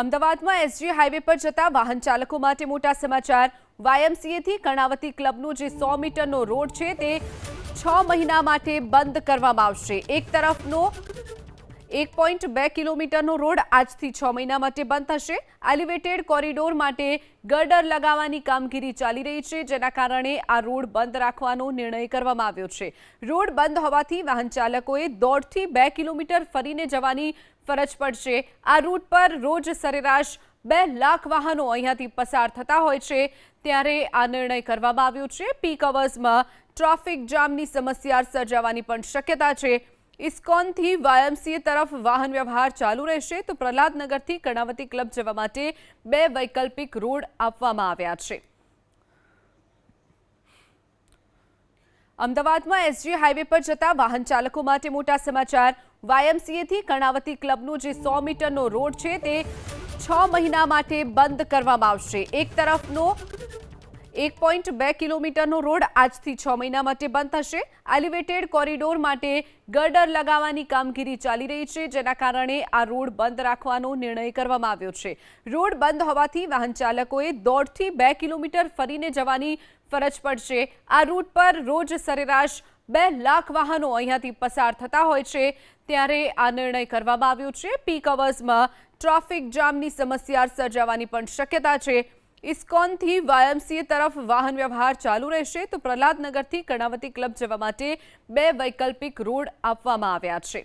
અમદાવાદમાં SG highway પર જતા વાહન ચાલકો માટે મોટા સમાચાર. વાયએમસીએથી કર્ણાવતી ક્લબનો જે સો મીટરનો રોડ છે તે છ મહિના માટે બંધ કરવામાં આવશે. એક તરફનો એક પોઈન્ટ બે કિલોમીટરનો રોડ આજથી છ મહિના માટે બંધ થશે. એલિવેટેડ કોરિડોર માટે ગર્ડર લગાવવાની કામગીરી ચાલી રહી છે, જેના કારણે આ રોડ બંધ રાખવાનો નિર્ણય કરવામાં આવ્યો છે. રોડ બંધ હોવાથી વાહન ચાલકોએ દોઢથી બે કિલોમીટર ફરીને જવાની ફરજ પડશે. આ રૂટ પર રોજ સરેરાશ બે લાખ વાહનો અહીંયાથી પસાર થતા હોય છે, ત્યારે આ નિર્ણય કરવામાં આવ્યો છે. પીક અવર્સમાં ટ્રાફિક જામની સમસ્યા સર્જાવાની પણ શક્યતા છે. ઇસ્કોનથી વાયએમસીએ તરફ વાહન વ્યવહાર ચાલુ રહેશે તો પ્રહલાદનગરથી કર્ણાવતી ક્લબ જવા માટે બે વૈકલ્પિક રોડ આપવામાં આવ્યા છે. અમદાવાદમાં એસજી હાઈવે પર જતા વાહન ચાલકો માટે મોટા સમાચાર. વાયએમસીએથી કર્ણાવતી ક્લબનો જે સો મીટરનો રોડ છે તે છ મહિના માટે બંધ કરવામાં આવશે. એક તરફનો એક પોઈન્ટ બે કિલોમીટરનો રોડ આજથી છ મહિના માટે બંધ થશે. એલિવેટેડ કોરિડોર માટે ગર્ડર લગાવવાની કામગીરી ચાલી રહી છે, જેના કારણે આ રોડ બંધ રાખવાનો નિર્ણય કરવામાં આવ્યો છે. રોડ બંધ હોવાથી વાહન ચાલકોએ દોઢથી બે કિલોમીટર ફરીને જવાની ફરજ પડશે. આ રૂટ પર રોજ સરેરાશ બે લાખ વાહનો અહીંયાથી પસાર થતા હોય છે. ત્યારે આ નિર્ણય કરવામાં આવ્યો છે. પીક અવર્સમાં ટ્રાફિક જામની સમસ્યા સર્જાવાની પણ શક્યતા છે. ઇસ્કોનથી વાયએમસીએ તરફ વાહન વ્યવહાર ચાલુ રહેશે તો પ્રહલાદનગરથી કર્ણાવતી ક્લબ જવા માટે બે વૈકલ્પિક રોડ આપવામાં આવ્યા છે.